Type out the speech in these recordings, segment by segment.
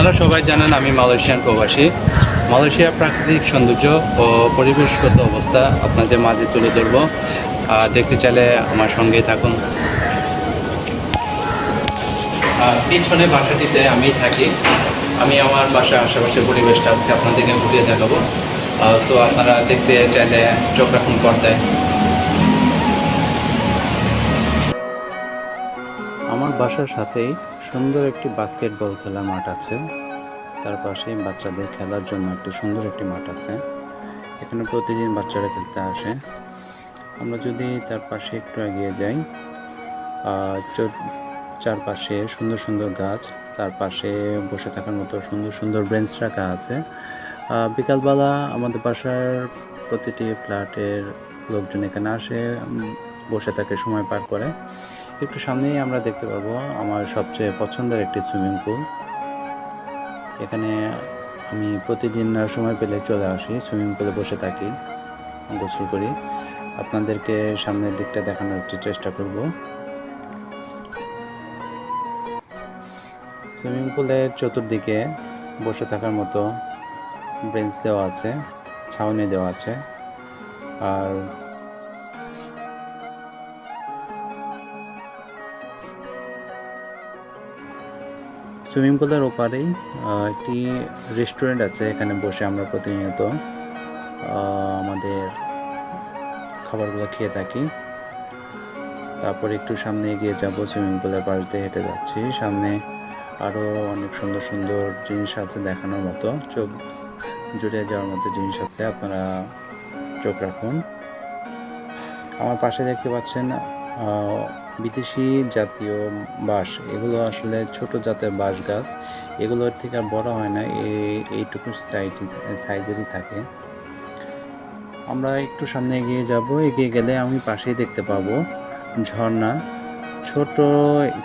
আপনারা সবাই জানেন আমি মালয়েশিয়ান প্রবাসী। মালয়েশিয়ার প্রাকৃতিক সৌন্দর্য ও পরিবেশগত অবস্থা আপনাদের মাঝে তুলে ধরব। দেখতে চাইলে আমার সঙ্গেই থাকুন। পিছনে বাসাটিতে আমি থাকি। আমি আমার বাসার আশেপাশের পরিবেশটা আজকে আপনাদেরকে ঘুরিয়ে দেখাবো। সো আপনারা দেখতে চাইলে চোখ রাখুন পর্দায়। বাসার সাথেই সুন্দর একটি বাস্কেটবল খেলার মাঠ আছে। তার পাশেই বাচ্চাদের খেলার জন্য একটি সুন্দর একটি মাঠ আছে। এখানে প্রতিদিন বাচ্চারা খেলতে আসে। আমরা যদি তার পাশে একটু এগিয়ে যাই চারপাশে সুন্দর সুন্দর গাছ, তার পাশে বসে থাকার মতো সুন্দর সুন্দর বেঞ্চ রাখা আছে। বিকালবেলা আমাদের বাসার প্রতিটি ফ্ল্যাটের লোকজন এখানে আসে বসে থাকে, সময় পার করে। একটু সামনেই আমরা দেখতে পাবো আমার সবচেয়ে পছন্দের একটি সুইমিং পুল। এখানে আমি প্রতিদিন সময় পেলে চলে আসি, সুইমিং পুলে বসে থাকি, গোসল করি। আপনাদেরকে সামনের দিকটা দেখানোর একটু চেষ্টা করব। সুইমিং পুলের চতুর্দিকে বসে থাকার মতো বেঞ্চ দেওয়া আছে, ছাউনি দেওয়া আছে। আর সুইমিং পুলের ওপারেই একটি রেস্টুরেন্ট আছে এখানে বসে আমরা প্রতিনিয়ত আমাদের খাবারগুলো খেয়ে থাকি। তারপর একটু সামনে এগিয়ে যাব, সুইমিং পুলের পাশ হেঁটে যাচ্ছি। সামনে আরও অনেক সুন্দর সুন্দর জিনিস আছে দেখানোর মতো। চোখ জুড়ে যাওয়ার মতো জিনিস আছে, আপনারা চোখ রাখুন। আমার পাশে দেখতে পাচ্ছেন বিদেশি জাতীয় বাঁশ, এগুলো আসলে ছোট জাতের বাঁশ গাছ। এগুলোর থেকে আর বড় হয় না এই এইটুকু সাইজই সাইজেরই থাকে। আমরা একটু সামনে এগিয়ে যাব, এগিয়ে গেলে আমি পাশেই দেখতে পাবো ঝর্ণা। ছোট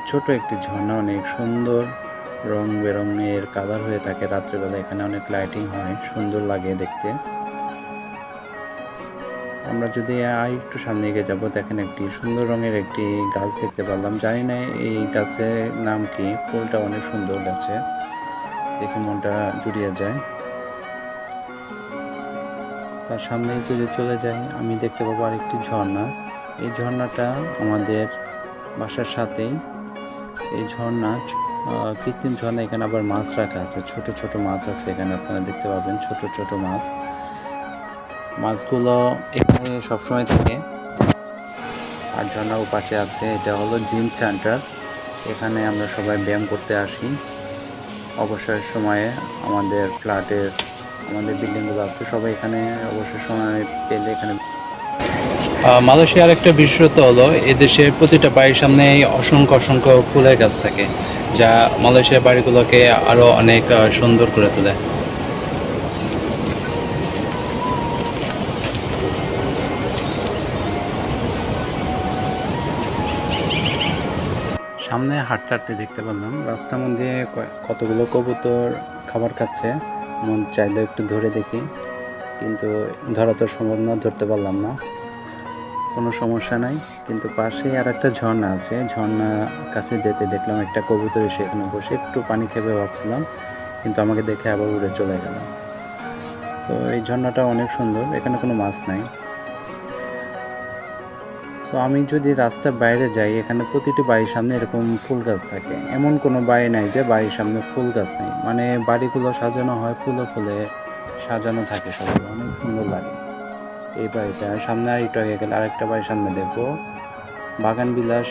ছোট একটি ঝর্ণা, অনেক সুন্দর রং বেরঙের কালার হয়ে থাকে। রাত্রেবেলা এখানে অনেক লাইটিং হয়, সুন্দর লাগে দেখতে। আমরা যদি আর একটু সামনে এগিয়ে যাব, দেখেন একটি সুন্দর রঙের একটি গাছ দেখতে পারলাম। জানি না এই গাছের নাম কি, ফুলটা অনেক সুন্দর গাছে। দেখে মনটা জুড়িয়ে যায়। তার সামনে যদি চলে যাই, আমি দেখতে পাবো আরেকটি ঝর্ণা। এই ঝর্ণাটা আমাদের বাসার সাথেই। এই ঝর্ণা কৃত্রিম ঝর্ণা, এখানে আবার মাছ রাখা আছে। ছোট ছোট মাছ আছে এখানে, আপনারা দেখতে পাবেন। ছোট ছোট মাছ। মাছগুলো এখানে সবসময় থাকে। আর ঝর্ণার পাশে আছে, এটা হলো জিম সেন্টার। এখানে আমরা সবাই ব্যায়াম করতে আসি। অবসর সময়ে আমাদের ফ্ল্যাটের, আমাদের বিল্ডিংগুলো আছে, সবাই এখানে অবসর সময় পেলে এখানে মালয়েশিয়ার একটা বিশেষত্ব হলো এদেশে প্রতিটা বাড়ির সামনে অসংখ্য অসংখ্য ফুলের গাছ থাকে, যা মালয়েশিয়ার বাড়িগুলোকে আরও অনেক সুন্দর করে তোলে। সামনে হাঁটতে হাঁটতে দেখতে পেলাম রাস্তার মধ্যে কতগুলো কবুতর খাবার খাচ্ছে। মন চাইলে একটু ধরে দেখি, কিন্তু ধরা তো সম্ভব না, ধরতে পারলাম না। কোনো সমস্যা নাই, কিন্তু পাশেই আর একটা ঝর্ণা আছে। ঝর্ণা কাছে যেতে দেখলাম একটা কবুতর এসে এখানে বসে একটু পানি খেবে ভাবছিলাম, কিন্তু আমাকে দেখে আবার উড়ে চলে গেল। সো এই ঝর্ণাটা অনেক সুন্দর, এখানে কোনো মাছ নাই। তো আমি যদি রাস্তার বাইরে যাই, এখানে প্রতিটি বাড়ির সামনে এরকম ফুল গাছ থাকে। এমন কোনো বাড়ি নাই যে বাড়ির সামনে ফুল গাছ নেই। মানে বাড়িগুলো সাজানো হয় ফুলে ফুলে সাজানো থাকে সবাই। অনেক সুন্দর লাগে। এই বাড়িটা, সামনে আর একটু আগে গেলে আরেকটা বাড়ির সামনে দেখব বাগান বিলাস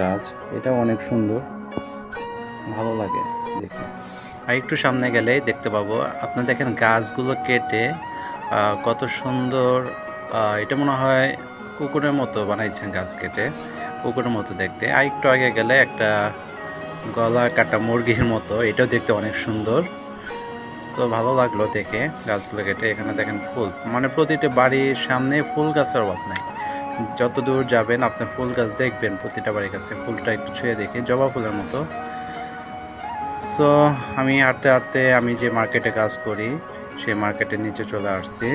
গাছ, এটা অনেক সুন্দর। ভালো লাগে দেখে আর একটু সামনে গেলে দেখতে পাবো আপনি দেখেন গাছগুলো কেটে কত সুন্দর এটা মনে হয় কুকুরের মতো বানাইছেন গাছ কেটে, কুকুরের মতো দেখতে। আর একটু আগে গেলে একটা গলা কাটা মুরগির মতো, এটাও দেখতে অনেক সুন্দর। সো ভালো লাগল দেখে গাছগুলো কেটে। এখানে দেখেন ফুল। মানে প্রতিটা বাড়ির সামনে ফুল গাছের অভাব নাই। যত দূর যাবেন, আপনি ফুল গাছ দেখবেন প্রতিটা বাড়ির কাছে। ফুলটা একটু ছুঁয়ে দেখি, জবা ফুলের মতো। সো আমি হাঁটতে হাঁটতে আমি যে মার্কেটে কাজ করি, সেই মার্কেটের নিচে চলে আসছি।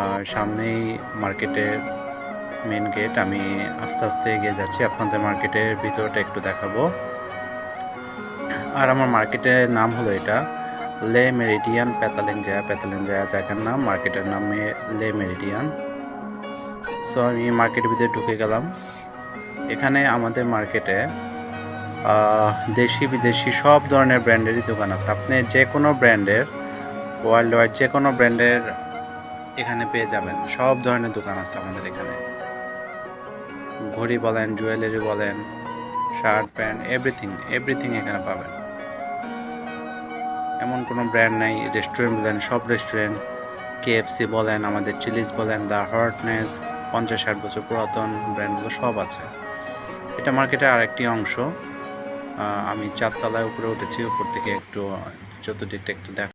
আর সামনেই মার্কেটের মেন গেট আমি আস্তে আস্তে এগিয়ে যাচ্ছি। আপনাদের মার্কেটের ভিতরটা একটু দেখাবো। আর আমার মার্কেটের নাম হলো এটা লে মেরিডিয়ান প্যাতালেঞ্জায়া প্যাতালেঞ্জায়া জায়গার নাম। মার্কেটের নাম লে মেরিডিয়ান সো আমি মার্কেটের ভিতরে ঢুকে গেলাম। এখানে আমাদের মার্কেটে দেশি, বিদেশি সব ধরনের ব্র্যান্ডেরই দোকান আছে। আপনি যে কোনো ব্র্যান্ডের ওয়ার্ল্ড ওয়াইড যে কোনো ব্র্যান্ডের এখানে পেয়ে যাবেন। সব ধরনের দোকান আছে আমাদের এখানে। ঘড়ি বলেন, জুয়েলারি বলেন, শার্ট, প্যান্ট এভরিথিং এভরিথিং এখানে পাবেন। এমন কোনো ব্র্যান্ড নাই রেস্টুরেন্ট বলেন, সব রেস্টুরেন্ট কেএফসি বলেন, আমাদের চিলিজ বলেন দ্য হটনেস পঞ্চাশ ষাট বছর পুরাতন ব্র্যান্ডগুলো সব আছে। এটা মার্কেটের আরেকটি অংশ। আমি চারতলায় উপরে উঠেছি, উপর থেকে একটু, চতুর্দিকটা একটু দেখ